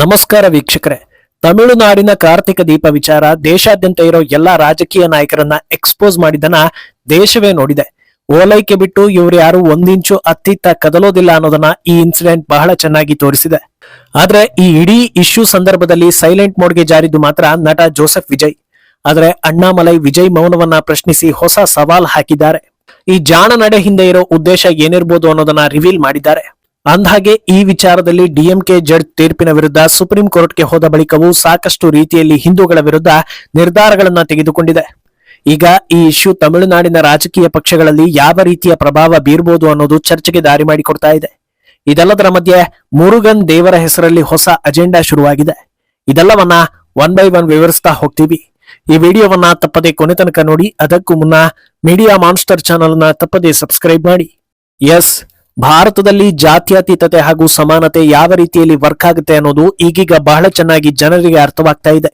ನಮಸ್ಕಾರ ವೀಕ್ಷಕರೇ. ತಮಿಳುನಾಡಿನ ಕಾರ್ತಿಕ ದೀಪ ವಿಚಾರ ದೇಶಾದ್ಯಂತ ಇರೋ ಎಲ್ಲಾ ರಾಜಕೀಯ ನಾಯಕರನ್ನ ಎಕ್ಸ್ಪೋಸ್ ಮಾಡಿದನ ದೇಶವೇ ನೋಡಿದೆ. ಓಲೈಕೆ ಬಿಟ್ಟು ಇವ್ರು ಯಾರು ಒಂದಿಂಚು ಅತ್ತಿತ್ತ ಕದಲೋದಿಲ್ಲ ಅನ್ನೋದನ್ನ ಈ ಇನ್ಸಿಡೆಂಟ್ ಬಹಳ ಚೆನ್ನಾಗಿ ತೋರಿಸಿದೆ. ಆದ್ರೆ ಈ ಇಡೀ ಇಶ್ಯೂ ಸಂದರ್ಭದಲ್ಲಿ ಸೈಲೆಂಟ್ ಮೋಡ್ಗೆ ಜಾರಿದ್ದು ಮಾತ್ರ ನಟ ಜೋಸೆಫ್ ವಿಜಯ್. ಆದ್ರೆ ಅಣ್ಣಾಮಲೈ ವಿಜಯ್ ಮೌನವನ್ನ ಪ್ರಶ್ನಿಸಿ ಹೊಸ ಸವಾಲ್ ಹಾಕಿದ್ದಾರೆ. ಈ ಜಾಣ ನಡೆ ಹಿಂದೆ ಇರೋ ಉದ್ದೇಶ ಏನಿರ್ಬೋದು ಅನ್ನೋದನ್ನ ರಿವೀಲ್ ಮಾಡಿದ್ದಾರೆ. ಅಂದ್ಹಾಗೆ, ಈ ವಿಚಾರದಲ್ಲಿ ಡಿಎಂಕೆ ಜಡ್ ತೀರ್ಪಿನ ವಿರುದ್ಧ ಸುಪ್ರೀಂ ಕೋರ್ಟ್ಗೆ ಹೋದ ಬಳಿಕವೂ ಸಾಕಷ್ಟು ರೀತಿಯಲ್ಲಿ ಹಿಂದೂಗಳ ವಿರುದ್ಧ ನಿರ್ಧಾರಗಳನ್ನ ತೆಗೆದುಕೊಂಡಿದೆ. ಈಗ ಈ ಇಶ್ಯೂ ತಮಿಳುನಾಡಿನ ರಾಜಕೀಯ ಪಕ್ಷಗಳಲ್ಲಿ ಯಾವ ರೀತಿಯ ಪ್ರಭಾವ ಬೀರ್ಬೋದು ಅನ್ನೋದು ಚರ್ಚೆಗೆ ದಾರಿ ಮಾಡಿಕೊಡ್ತಾ ಇದೆ. ಇದೆಲ್ಲದರ ಮಧ್ಯೆ ಮುರುಗನ್ ದೇವರ ಹೆಸರಲ್ಲಿ ಹೊಸ ಅಜೆಂಡಾ ಶುರುವಾಗಿದೆ. ಇದೆಲ್ಲವನ್ನ ಒನ್ ಬೈ ಒನ್ ವಿವರಿಸ್ತಾ ಹೋಗ್ತೀವಿ. ಈ ವಿಡಿಯೋವನ್ನ ತಪ್ಪದೆ ಕೊನೆ ತನಕ ನೋಡಿ, ಅದಕ್ಕೂ ಮುನ್ನ ಮೀಡಿಯಾ ಮಾನ್ಸ್ಟರ್ ಚಾನೆಲ್ನ ತಪ್ಪದೆ ಸಬ್ಸ್ಕ್ರೈಬ್ ಮಾಡಿ. ಎಸ್ ಭಾರತದಲ್ಲಿ ಜಾತ್ಯತೀತತೆ ಹಾಗೂ ಸಮಾನತೆ ಯಾವ ರೀತಿಯಲ್ಲಿ ವರ್ಕ್ ಆಗುತ್ತೆ ಅನ್ನೋದು ಈಗೀಗ ಬಹಳ ಚೆನ್ನಾಗಿ ಜನರಿಗೆ ಅರ್ಥವಾಗ್ತಾ ಇದೆ.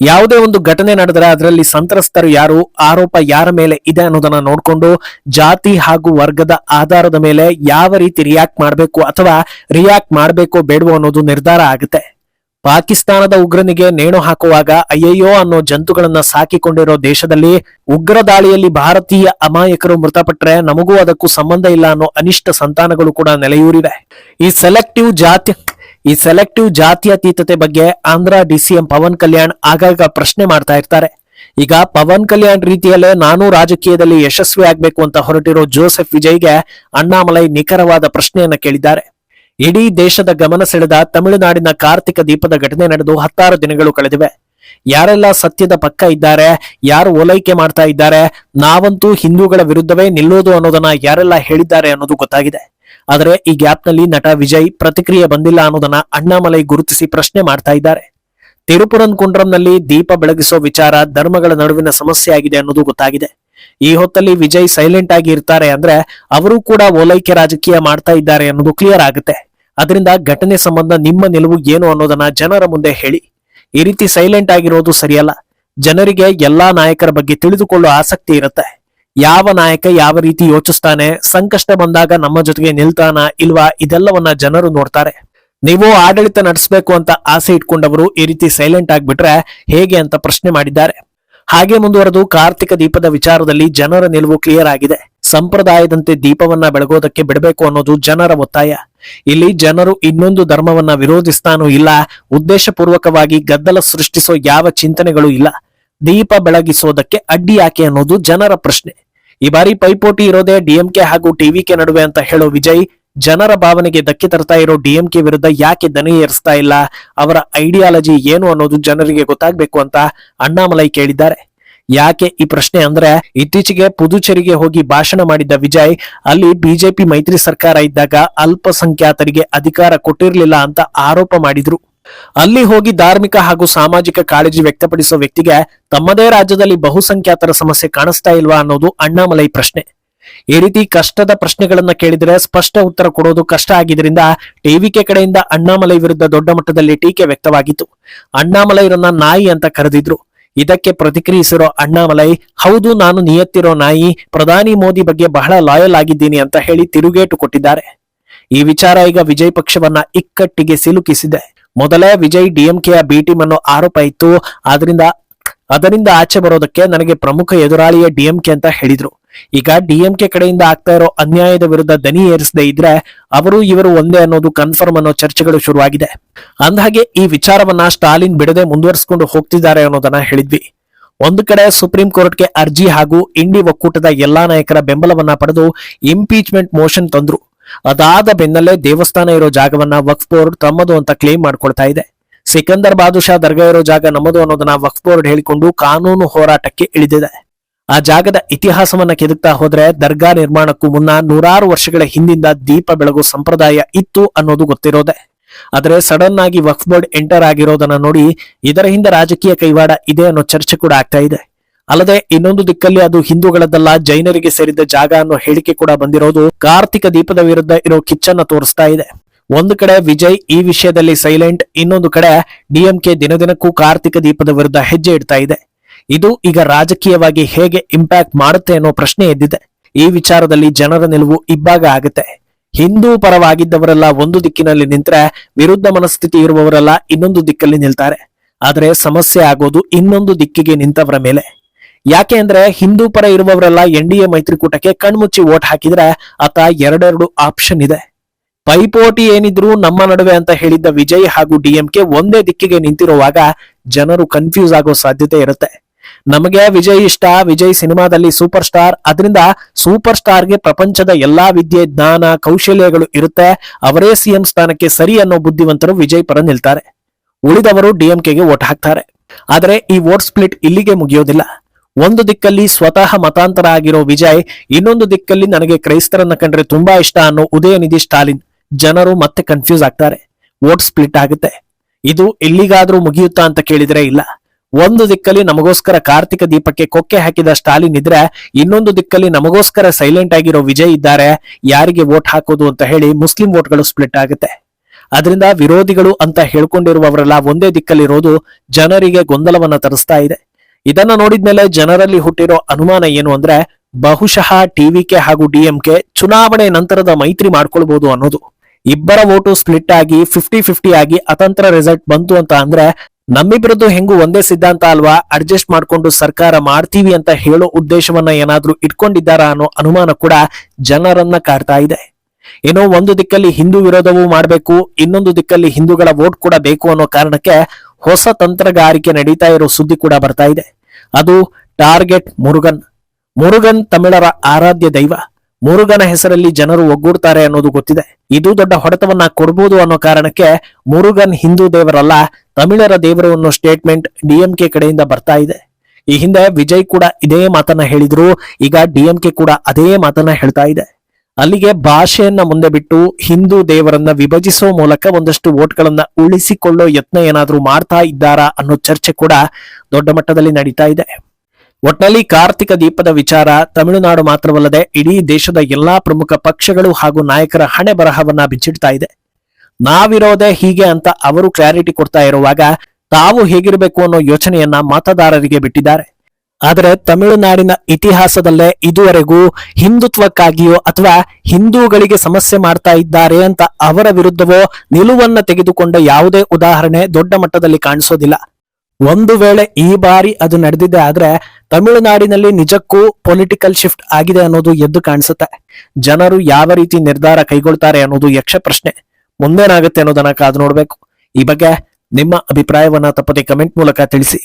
ಯಾವುದೇ ಒಂದು ಘಟನೆ ನಡೆದರೆ ಅದರಲ್ಲಿ ಸಂತ್ರಸ್ತರು ಯಾರು, ಆರೋಪ ಯಾರ ಮೇಲೆ ಇದೆ ಅನ್ನೋದನ್ನ ನೋಡ್ಕೊಂಡು ಜಾತಿ ಹಾಗೂ ವರ್ಗದ ಆಧಾರದ ಮೇಲೆ ಯಾವ ರೀತಿ ರಿಯಾಕ್ಟ್ ಮಾಡಬೇಕು ಅಥವಾ ರಿಯಾಕ್ಟ್ ಮಾಡಬೇಕು ಬೇಡವೋ ಅನ್ನೋದು ನಿರ್ಧಾರ ಆಗುತ್ತೆ. ಪಾಕಿಸ್ತಾನದ ಉಗ್ರನಿಗೆ ನೇಣು ಹಾಕುವಾಗ ಅಯ್ಯಯ್ಯೋ ಅನ್ನೋ ಜಂತುಗಳನ್ನ ಸಾಕಿಕೊಂಡಿರೋ ದೇಶದಲ್ಲಿ ಉಗ್ರ ದಾಳಿಯಲ್ಲಿ ಭಾರತೀಯ ಅಮಾಯಕರು ಮೃತಪಟ್ಟರೆ ನಮಗೂ ಅದಕ್ಕೂ ಸಂಬಂಧ ಇಲ್ಲ ಅನ್ನೋ ಅನಿಷ್ಟ ಸಂತಾನಗಳು ಕೂಡ ನೆಲೆಯೂರಿವೆ. ಈ ಸೆಲೆಕ್ಟಿವ್ ಜಾತಿ, ಈ ಸೆಲೆಕ್ಟಿವ್ ಜಾತ್ಯತೀತತೆ ಬಗ್ಗೆ ಆಂಧ್ರ ಡಿಸಿಎಂ ಪವನ್ ಕಲ್ಯಾಣ್ ಆಗಾಗ ಪ್ರಶ್ನೆ ಮಾಡ್ತಾ ಇರ್ತಾರೆ. ಈಗ ಪವನ್ ಕಲ್ಯಾಣ್ ರೀತಿಯಲ್ಲೇ ನಾನು ರಾಜಕೀಯದಲ್ಲಿ ಯಶಸ್ವಿ ಆಗ್ಬೇಕು ಅಂತ ಹೊರಟಿರೋ ಜೋಸೆಫ್ ವಿಜಯ್ಗೆ ಅಣ್ಣಾಮಲೈ ನಿಖರವಾದ ಪ್ರಶ್ನೆಯನ್ನ ಕೇಳಿದ್ದಾರೆ. ಇಡೀ ದೇಶದ ಗಮನ ಸೆಳೆದ ತಮಿಳುನಾಡಿನ ಕಾರ್ತಿಕ ದೀಪದ ಘಟನೆ ನಡೆದು ಹತ್ತಾರು ದಿನಗಳು ಕಳೆದಿವೆ. ಯಾರೆಲ್ಲ ಸತ್ಯದ ಪಕ್ಕ ಇದ್ದಾರೆ, ಯಾರು ಓಲೈಕೆ ಮಾಡ್ತಾ ಇದ್ದಾರೆ, ನಾವಂತೂ ಹಿಂದೂಗಳ ವಿರುದ್ಧವೇ ನಿಲ್ಲೋದು ಅನ್ನೋದನ್ನ ಯಾರೆಲ್ಲ ಹೇಳಿದ್ದಾರೆ ಅನ್ನೋದು ಗೊತ್ತಾಗಿದೆ. ಆದರೆ ಈ ಗ್ಯಾಪ್ನಲ್ಲಿ ನಟ ವಿಜಯ್ ಪ್ರತಿಕ್ರಿಯೆ ಬಂದಿಲ್ಲ ಅನ್ನೋದನ್ನ ಅಣ್ಣಾಮಲೈ ಗುರುತಿಸಿ ಪ್ರಶ್ನೆ ಮಾಡ್ತಾ ಇದ್ದಾರೆ. ತಿರುಪುರನ್ ಕುಂಡ್ರಂನಲ್ಲಿ ದೀಪ ಬೆಳಗಿಸೋ ವಿಚಾರ ಧರ್ಮಗಳ ನಡುವಿನ ಸಮಸ್ಯೆ ಆಗಿದೆ ಅನ್ನೋದು ಗೊತ್ತಾಗಿದೆ. ಈ ಹೊತ್ತಲ್ಲಿ ವಿಜಯ್ ಸೈಲೆಂಟ್ ಆಗಿ ಇರ್ತಾರೆ ಅಂದ್ರೆ ಅವರು ಕೂಡ ಓಲೈಕೆ ರಾಜಕೀಯ ಮಾಡ್ತಾ ಇದ್ದಾರೆ ಅನ್ನೋದು ಕ್ಲಿಯರ್ ಆಗುತ್ತೆ. ಅದರಿಂದ ಘಟನೆ ಸಂಬಂಧ ನಿಮ್ಮ ನಿಲುವು ಏನು ಅನ್ನೋದನ್ನ ಜನರ ಮುಂದೆ ಹೇಳಿ. ಈ ರೀತಿ ಸೈಲೆಂಟ್ ಆಗಿರೋದು ಸರಿಯಲ್ಲ. ಜನರಿಗೆ ಎಲ್ಲಾ ನಾಯಕರ ಬಗ್ಗೆ ತಿಳಿದುಕೊಳ್ಳೋ ಆಸಕ್ತಿ ಇರುತ್ತೆ. ಯಾವ ನಾಯಕ ಯಾವ ರೀತಿ ಯೋಚಿಸ್ತಾನೆ, ಸಂಕಷ್ಟ ಬಂದಾಗ ನಮ್ಮ ಜೊತೆಗೆ ನಿಲ್ತಾನ ಇಲ್ವಾ, ಇದೆಲ್ಲವನ್ನ ಜನರು ನೋಡ್ತಾರೆ. ನೀವು ಆಡಳಿತ ನಡೆಸಬೇಕು ಅಂತ ಆಸೆ ಇಟ್ಕೊಂಡವರು ಈ ರೀತಿ ಸೈಲೆಂಟ್ ಆಗ್ಬಿಟ್ರೆ ಹೇಗೆ ಅಂತ ಪ್ರಶ್ನೆ ಮಾಡಿದ್ದಾರೆ. ಹಾಗೆ ಮುಂದುವರೆದು ಕಾರ್ತಿಕ ದೀಪದ ವಿಚಾರದಲ್ಲಿ ಜನರ ನಿಲುವು ಕ್ಲಿಯರ್ ಆಗಿದೆ. ಸಂಪ್ರದಾಯದಂತೆ ದೀಪವನ್ನ ಬೆಳಗೋದಕ್ಕೆ ಬಿಡಬೇಕು ಅನ್ನೋದು ಜನರ ಒತ್ತಾಯ. ಇಲ್ಲಿ ಜನರು ಇನ್ನೊಂದು ಧರ್ಮವನ್ನ ವಿರೋಧಿಸ್ತಾನೂ ಇಲ್ಲ. ಉದ್ದೇಶಪೂರ್ವಕವಾಗಿ ಗದ್ದಲ ಸೃಷ್ಟಿಸೋ ಯಾವ ಚಿಂತನೆಗಳು ಇಲ್ಲ. ದೀಪ ಬೆಳಗಿಸೋದಕ್ಕೆ ಅಡ್ಡಿ ಯಾಕೆ ಅನ್ನೋದು ಜನರ ಪ್ರಶ್ನೆ. ಈ ಬಾರಿ ಪೈಪೋಟಿ ಇರೋದೇ ಡಿಎಂಕೆ ಹಾಗೂ ಟಿವಿಕೆ ನಡುವೆ ಅಂತ ಹೇಳೋ ವಿಜಯ್ ಜನರ ಭಾವನೆಗೆ ಧಕ್ಕೆ ತರ್ತಾ ಇರೋ ಡಿಎಂಕೆ ವಿರುದ್ಧ ಯಾಕೆ ದನಿ ಏರಿಸ್ತಾ ಇಲ್ಲ? ಅವರ ಐಡಿಯಾಲಜಿ ಏನು ಅನ್ನೋದು ಜನರಿಗೆ ಗೊತ್ತಾಗ್ಬೇಕು ಅಂತ ಅಣ್ಣಾಮಲೈ ಕೇಳಿದ್ದಾರೆ. ಯಾಕೆ ಈ ಪ್ರಶ್ನೆ ಅಂದ್ರೆ ಇತ್ತೀಚೆಗೆ ಪುದುಚೇರಿಗೆ ಹೋಗಿ ಭಾಷಣ ಮಾಡಿದ್ದ ವಿಜಯ್, ಅಲ್ಲಿ ಬಿಜೆಪಿ ಮೈತ್ರಿ ಸರ್ಕಾರ ಇದ್ದಾಗ ಅಲ್ಪಸಂಖ್ಯಾತರಿಗೆ ಅಧಿಕಾರ ಕೊಟ್ಟಿರಲಿಲ್ಲ ಅಂತ ಆರೋಪ ಮಾಡಿದ್ರು. ಅಲ್ಲಿ ಹೋಗಿ ಧಾರ್ಮಿಕ ಹಾಗೂ ಸಾಮಾಜಿಕ ಕಾಳಜಿ ವ್ಯಕ್ತಪಡಿಸೋ ವ್ಯಕ್ತಿಗೆ ತಮ್ಮದೇ ರಾಜ್ಯದಲ್ಲಿ ಬಹುಸಂಖ್ಯಾತರ ಸಮಸ್ಯೆ ಕಾಣಿಸ್ತಾ ಇಲ್ವಾ ಅನ್ನೋದು ಅಣ್ಣಾಮಲೈ ಪ್ರಶ್ನೆ. ಈ ರೀತಿ ಕಷ್ಟದ ಪ್ರಶ್ನೆಗಳನ್ನ ಕೇಳಿದ್ರೆ ಸ್ಪಷ್ಟ ಉತ್ತರ ಕೊಡೋದು ಕಷ್ಟ ಆಗಿದ್ರಿಂದ ಟಿವಿಕೆ ಕಡೆಯಿಂದ ಅಣ್ಣಾಮಲೈ ವಿರುದ್ಧ ದೊಡ್ಡ ಮಟ್ಟದಲ್ಲಿ ಟೀಕೆ ವ್ಯಕ್ತವಾಗಿತ್ತು. ಅಣ್ಣಾಮಲೈರನ್ನ ನಾಯಿ ಅಂತ ಕರೆದಿದ್ರು. ಇದಕ್ಕೆ ಪ್ರತಿಕ್ರಿಯಿಸಿರೋ ಅಣ್ಣಾಮಲೈ, ಹೌದು, ನಾನು ನಿಯತ್ತಿರೋ ನಾಯಿ, ಪ್ರಧಾನಿ ಮೋದಿ ಬಗ್ಗೆ ಬಹಳ ಲಾಯಲ್ ಆಗಿದ್ದೀನಿ ಅಂತ ಹೇಳಿ ತಿರುಗೇಟು ಕೊಟ್ಟಿದ್ದಾರೆ. ಈ ವಿಚಾರ ಈಗ ವಿಜಯ್ ಪಕ್ಷವನ್ನ ಇಕ್ಕಟ್ಟಿಗೆ ಸಿಲುಕಿಸಿದೆ. ಮೊದಲೇ ವಿಜಯ್ ಡಿಎಂಕೆಯ ಬಿ ಟೀಮ್ ಅನ್ನೋ ಆರೋಪ ಇತ್ತು. ಆದ್ರಿಂದ, ಅದರಿಂದ ಆಚೆ ಬರೋದಕ್ಕೆ ನನಗೆ ಪ್ರಮುಖ ಎದುರಾಳಿಯ ಡಿಎಂಕೆ ಅಂತ ಹೇಳಿದ್ರು. ಈಗ ಡಿಎಂಕೆ ಕಡೆಯಿಂದ ಆಗ್ತಾ ಇರೋ ಅನ್ಯಾಯದ ವಿರುದ್ಧ ದನಿ ಏರಿಸದೇ ಇದ್ರೆ ಅವರು ಇವರು ಒಂದೇ ಅನ್ನೋದು ಕನ್ಫರ್ಮ್ ಅನ್ನೋ ಚರ್ಚೆಗಳು ಶುರುವಾಗಿದೆ. ಅಂದಹಾಗೆ ಈ ವಿಚಾರವನ್ನ ಸ್ಟಾಲಿನ್ ಬಿಡದೆ ಮುಂದುವರಿಸಿಕೊಂಡು ಹೋಗ್ತಿದ್ದಾರೆ ಅನ್ನೋದನ್ನ ಹೇಳಿದ್ವಿ. ಒಂದು ಕಡೆ ಸುಪ್ರೀಂ ಕೋರ್ಟ್ಗೆ ಅರ್ಜಿ ಹಾಗೂ ಇಂಡಿ ಒಕ್ಕೂಟದ ಎಲ್ಲಾ ನಾಯಕರ ಬೆಂಬಲವನ್ನ ಪಡೆದು ಇಂಪೀಚ್ಮೆಂಟ್ ಮೋಷನ್ ತಂದ್ರು. ಅದಾದ ಬೆನ್ನಲ್ಲೇ ದೇವಸ್ಥಾನ ಇರೋ ಜಾಗವನ್ನ ವಕ್ಫ್ ಬೋರ್ಡ್ ತಮ್ಮದು ಅಂತ ಕ್ಲೇಮ್ ಮಾಡ್ಕೊಳ್ತಾ ಇದೆ. ಸಿಕಂದರ್ ಬಾದುಷಾ ದರ್ಗಾ ಇರೋ ಜಾಗ ನಮ್ಮದು ಅನ್ನೋದನ್ನ ವಕ್ಫ್ ಬೋರ್ಡ್ ಹೇಳಿಕೊಂಡು ಕಾನೂನು ಹೋರಾಟಕ್ಕೆ ಇಳಿದಿದೆ. ಆ ಜಾಗದ ಇತಿಹಾಸವನ್ನ ಕೆದಕ್ತಾ ಹೋದ್ರೆ ದರ್ಗಾ ನಿರ್ಮಾಣಕ್ಕೂ ಮುನ್ನ ನೂರಾರು ವರ್ಷಗಳ ಹಿಂದಿಂದ ದೀಪ ಬೆಳಗು ಸಂಪ್ರದಾಯ ಇತ್ತು ಅನ್ನೋದು ಗೊತ್ತಿರೋದೆ. ಆದರೆ ಸಡನ್ ಆಗಿ ವಕ್ಫ್ ಬೋರ್ಡ್ ಎಂಟರ್ ಆಗಿರೋದನ್ನ ನೋಡಿ ಇದರ ಹಿಂದೆ ರಾಜಕೀಯ ಕೈವಾಡ ಇದೆ ಅನ್ನೋ ಚರ್ಚೆ ಕೂಡ ಆಗ್ತಾ ಇದೆ. ಅಲ್ಲದೆ ಇನ್ನೊಂದು ದಿಕ್ಕಲ್ಲಿ ಅದು ಹಿಂದೂಗಳದ್ದಲ್ಲ, ಜೈನರಿಗೆ ಸೇರಿದ ಜಾಗ ಅನ್ನೋ ಹೇಳಿಕೆ ಕೂಡ ಬಂದಿರೋದು ಕಾರ್ತಿಕ ದೀಪದ ವಿರುದ್ಧ ಇರೋ ಕಿಚ್ಚನ್ನ ತೋರಿಸ್ತಾ ಇದೆ. ಒಂದು ಕಡೆ ವಿಜಯ್ ಈ ವಿಷಯದಲ್ಲಿ ಸೈಲೆಂಟ್, ಇನ್ನೊಂದು ಕಡೆ ಡಿಎಂಕೆ ದಿನದಿನಕ್ಕೂ ಕಾರ್ತಿಕ ದೀಪದ ವಿರುದ್ಧ ಹೆಜ್ಜೆ ಇಡ್ತಾ ಇದೆ. ಇದು ಈಗ ರಾಜಕೀಯವಾಗಿ ಹೇಗೆ ಇಂಪ್ಯಾಕ್ಟ್ ಮಾಡುತ್ತೆ ಅನ್ನೋ ಪ್ರಶ್ನೆ ಎದ್ದಿದೆ. ಈ ವಿಚಾರದಲ್ಲಿ ಜನರ ನಿಲುವು ಇಬ್ಬಾಗ ಆಗುತ್ತೆ. ಹಿಂದೂ ಪರವಾಗಿದ್ದವರೆಲ್ಲ ಒಂದು ದಿಕ್ಕಿನಲ್ಲಿ ನಿಂತ್ರೆ ವಿರುದ್ಧ ಮನಸ್ಥಿತಿ ಇರುವವರೆಲ್ಲ ಇನ್ನೊಂದು ದಿಕ್ಕಲ್ಲಿ ನಿಲ್ತಾರೆ. ಆದರೆ ಸಮಸ್ಯೆ ಆಗೋದು ಇನ್ನೊಂದು ದಿಕ್ಕಿಗೆ ನಿಂತವರ ಮೇಲೆ. ಯಾಕೆ ಅಂದ್ರೆ ಹಿಂದೂ ಪರ ಇರುವವರೆಲ್ಲ ಎನ್ ಡಿ ಎ ಮೈತ್ರಿಕೂಟಕ್ಕೆ ಕಣ್ಮುಚ್ಚಿ ಓಟ್ ಹಾಕಿದ್ರೆ ಆತ ಎರಡೆರಡು ಆಪ್ಷನ್ ಇದೆ. ಪೈಪೋಟಿ ಏನಿದ್ರು ನಮ್ಮ ನಡುವೆ ಅಂತ ಹೇಳಿದ್ದ ವಿಜಯ್ ಹಾಗೂ ಡಿಎಂಕೆ ಒಂದೇ ದಿಕ್ಕಿಗೆ ನಿಂತಿರುವಾಗ ಜನರು ಕನ್ಫ್ಯೂಸ್ ಆಗೋ ಸಾಧ್ಯತೆ ಇರುತ್ತೆ. ನಮಗೆ ವಿಜಯ್ ಇಷ್ಟ, ವಿಜಯ್ ಸಿನಿಮಾದಲ್ಲಿ ಸೂಪರ್ ಸ್ಟಾರ್ ಅದರಿಂದ ಸೂಪರ್ ಸ್ಟಾರ್ಗೆ ಪ್ರಪಂಚದ ಎಲ್ಲಾ ವಿದ್ಯೆ, ಜ್ಞಾನ, ಕೌಶಲ್ಯಗಳು ಇರುತ್ತೆ. ಅವರೇ ಸಿಎಂ ಸ್ಥಾನಕ್ಕೆ ಸರಿ ಅನ್ನೋ ಬುದ್ಧಿವಂತರು ವಿಜಯ್ ಪರ ನಿಲ್ತಾರೆ. ಉಳಿದವರು ಡಿಎಂಕೆಗೆ ಓಟ್ ಹಾಕ್ತಾರೆ. ಆದರೆ ಈ ವೋಟ್ ಸ್ಪ್ಲಿಟ್ ಇಲ್ಲಿಗೆ ಮುಗಿಯೋದಿಲ್ಲ. ಒಂದು ದಿಕ್ಕಲ್ಲಿ ಸ್ವತಃ ಮತಾಂತರ ಆಗಿರೋ ವಿಜಯ್, ಇನ್ನೊಂದು ದಿಕ್ಕಲ್ಲಿ ನನಗೆ ಕ್ರೈಸ್ತರನ್ನ ಕಂಡ್ರೆ ತುಂಬಾ ಇಷ್ಟ ಅನ್ನೋ ಉದಯನಿಧಿ ಸ್ಟಾಲಿನ್. ಜನರು ಮತ್ತೆ ಕನ್ಫ್ಯೂಸ್ ಆಗ್ತಾರೆ. ವೋಟ್ ಸ್ಪ್ಲಿಟ್ ಆಗುತ್ತೆ. ಇದು ಎಲ್ಲಿಗಾದ್ರೂ ಮುಗಿಯುತ್ತಾ ಅಂತ ಕೇಳಿದ್ರೆ ಇಲ್ಲ. ಒಂದು ದಿಕ್ಕಲ್ಲಿ ನಮಗೋಸ್ಕರ ಕಾರ್ತಿಕ ದೀಪಕ್ಕೆ ಕೊಕ್ಕೆ ಹಾಕಿದ ಸ್ಟಾಲಿನ್ ಇದ್ರೆ, ಇನ್ನೊಂದು ದಿಕ್ಕಲ್ಲಿ ನಮಗೋಸ್ಕರ ಸೈಲೆಂಟ್ ಆಗಿರೋ ವಿಜಯ್ ಇದ್ದಾರೆ. ಯಾರಿಗೆ ವೋಟ್ ಹಾಕೋದು ಅಂತ ಹೇಳಿ ಮುಸ್ಲಿಂ ವೋಟ್ಗಳು ಸ್ಪ್ಲಿಟ್ ಆಗುತ್ತೆ. ಅದರಿಂದ ವಿರೋಧಿಗಳು ಅಂತ ಹೇಳ್ಕೊಂಡಿರುವವರೆಲ್ಲ ಒಂದೇ ದಿಕ್ಕಲ್ಲಿರೋದು ಜನರಿಗೆ ಗೊಂದಲವನ್ನ ತರಿಸ್ತಾ ಇದೆ. ಇದನ್ನ ನೋಡಿದ್ಮೇಲೆ ಜನರಲ್ಲಿ ಹುಟ್ಟಿರೋ ಅನುಮಾನ ಏನು ಅಂದ್ರೆ, ಬಹುಶಃ ಟಿವಿಕೆ ಹಾಗೂ ಡಿಎಂಕೆ ಚುನಾವಣೆ ನಂತರದ ಮೈತ್ರಿ ಮಾಡ್ಕೊಳ್ಬಹುದು ಅನ್ನೋದು. ಇಬ್ಬರ ವೋಟು ಸ್ಪ್ಲಿಟ್ ಆಗಿ ಫಿಫ್ಟಿ ಫಿಫ್ಟಿ ಆಗಿ ಅತಂತ್ರ ರಿಸಲ್ಟ್ ಬಂತು ಅಂತ ಅಂದ್ರೆ ನಮ್ಮಿಬ್ಬರದ್ದು ಹೆಂಗು ಒಂದೇ ಸಿದ್ಧಾಂತ ಅಲ್ವಾ? ಅಡ್ಜಸ್ಟ್ ಮಾಡ್ಕೊಂಡು ಸರ್ಕಾರ ಮಾಡ್ತೀವಿ ಅಂತ ಹೇಳೋ ಉದ್ದೇಶವನ್ನ ಏನಾದ್ರೂ ಇಟ್ಕೊಂಡಿದ್ದಾರಾ ಅನ್ನೋ ಅನುಮಾನ ಕೂಡ ಜನರನ್ನ ಕಾಡ್ತಾ ಇದೆ. ಏನೋ ಒಂದು ದಿಕ್ಕಲ್ಲಿ ಹಿಂದೂ ವಿರೋಧವೂ ಮಾಡಬೇಕು, ಇನ್ನೊಂದು ದಿಕ್ಕಲ್ಲಿ ಹಿಂದೂಗಳ ವೋಟ್ ಕೂಡ ಬೇಕು ಅನ್ನೋ ಕಾರಣಕ್ಕೆ ಹೊಸ ತಂತ್ರಗಾರಿಕೆ ನಡೀತಾ ಇರೋ ಸುದ್ದಿ ಕೂಡ ಬರ್ತಾ ಇದೆ. ಅದು ಟಾರ್ಗೆಟ್ ಮುರುಗನ್. ಮುರುಗನ್ ತಮಿಳರ ಆರಾಧ್ಯ ದೈವ. ಮುರುಗನ ಹೆಸರಲ್ಲಿ ಜನರು ಒಗ್ಗೂಡ್ತಾರೆ ಅನ್ನೋದು ಗೊತ್ತಿದೆ. ಇದು ದೊಡ್ಡ ಹೊಡೆತವನ್ನ ಕೊಡಬಹುದು ಅನ್ನೋ ಕಾರಣಕ್ಕೆ ಮುರುಗನ್ ಹಿಂದೂ ದೇವರಲ್ಲ, ತಮಿಳರ ದೇವರು ಅನ್ನೋ ಸ್ಟೇಟ್ಮೆಂಟ್ ಡಿಎಂಕೆ ಕಡೆಯಿಂದ ಬರ್ತಾ ಇದೆ. ಈ ಹಿಂದೆ ವಿಜಯ್ ಕೂಡ ಇದೇ ಮಾತನ್ನ ಹೇಳಿದ್ರು, ಈಗ ಡಿಎಂಕೆ ಕೂಡ ಅದೇ ಮಾತನ್ನ ಹೇಳ್ತಾ ಇದೆ. ಅಲ್ಲಿಗೆ ಭಾಷೆಯನ್ನ ಮುಂದೆ ಬಿಟ್ಟು ಹಿಂದೂ ದೇವರನ್ನ ವಿಭಜಿಸೋ ಮೂಲಕ ಒಂದಷ್ಟು ಓಟ್ಗಳನ್ನ ಉಳಿಸಿಕೊಳ್ಳೋ ಯತ್ನ ಏನಾದ್ರೂ ಮಾಡ್ತಾ ಇದ್ದಾರಾ ಅನ್ನೋ ಚರ್ಚೆ ಕೂಡ ದೊಡ್ಡ ಮಟ್ಟದಲ್ಲಿ ನಡೀತಾ ಇದೆ. ಒಟ್ನಲ್ಲಿ ಕಾರ್ತಿಕ ದೀಪದ ವಿಚಾರ ತಮಿಳುನಾಡು ಮಾತ್ರವಲ್ಲದೆ ಇಡೀ ದೇಶದ ಎಲ್ಲಾ ಪ್ರಮುಖ ಪಕ್ಷಗಳು ಹಾಗೂ ನಾಯಕರ ಹಣೆ ಬರಹವನ್ನ ಬಿಚ್ಚಿಡ್ತಾ ಇದೆ. ನಾವಿರೋದೆ ಹೀಗೆ ಅಂತ ಅವರು ಕ್ಲಾರಿಟಿ ಕೊಡ್ತಾ ಇರುವಾಗ ತಾವು ಹೇಗಿರಬೇಕು ಅನ್ನೋ ಯೋಚನೆಯನ್ನ ಮತದಾರರಿಗೆ ಬಿಟ್ಟಿದ್ದಾರೆ. ಆದರೆ ತಮಿಳುನಾಡಿನ ಇತಿಹಾಸದಲ್ಲೇ ಇದುವರೆಗೂ ಹಿಂದುತ್ವಕ್ಕಾಗಿಯೋ ಅಥವಾ ಹಿಂದೂಗಳಿಗೆ ಸಮಸ್ಯೆ ಮಾಡ್ತಾ ಇದ್ದಾರೆ ಅಂತ ಅವರ ವಿರುದ್ಧವೋ ನಿಲುವನ್ನ ತೆಗೆದುಕೊಂಡ ಯಾವುದೇ ಉದಾಹರಣೆ ದೊಡ್ಡ ಮಟ್ಟದಲ್ಲಿ ಕಾಣಿಸೋದಿಲ್ಲ. ಒಂದು ವೇಳೆ ಈ ಬಾರಿ ಅದು ನಡೆದಿದೆ ಆದ್ರೆ ತಮಿಳುನಾಡಿನಲ್ಲಿ ನಿಜಕ್ಕೂ ಪೊಲಿಟಿಕಲ್ ಶಿಫ್ಟ್ ಆಗಿದೆ ಅನ್ನೋದು ಎದ್ದು ಕಾಣಿಸುತ್ತೆ. ಜನರು ಯಾವ ರೀತಿ ನಿರ್ಧಾರ ಕೈಗೊಳ್ತಾರೆ ಅನ್ನೋದು ಯಕ್ಷ ಪ್ರಶ್ನೆ. ಮುಂದೇನಾಗುತ್ತೆ ಅನ್ನೋದನ್ನ ಕಾದು ನೋಡ್ಬೇಕು. ಈ ಬಗ್ಗೆ ನಿಮ್ಮ ಅಭಿಪ್ರಾಯವನ್ನ ತಪ್ಪದೆ ಕಮೆಂಟ್ ಮೂಲಕ ತಿಳಿಸಿ.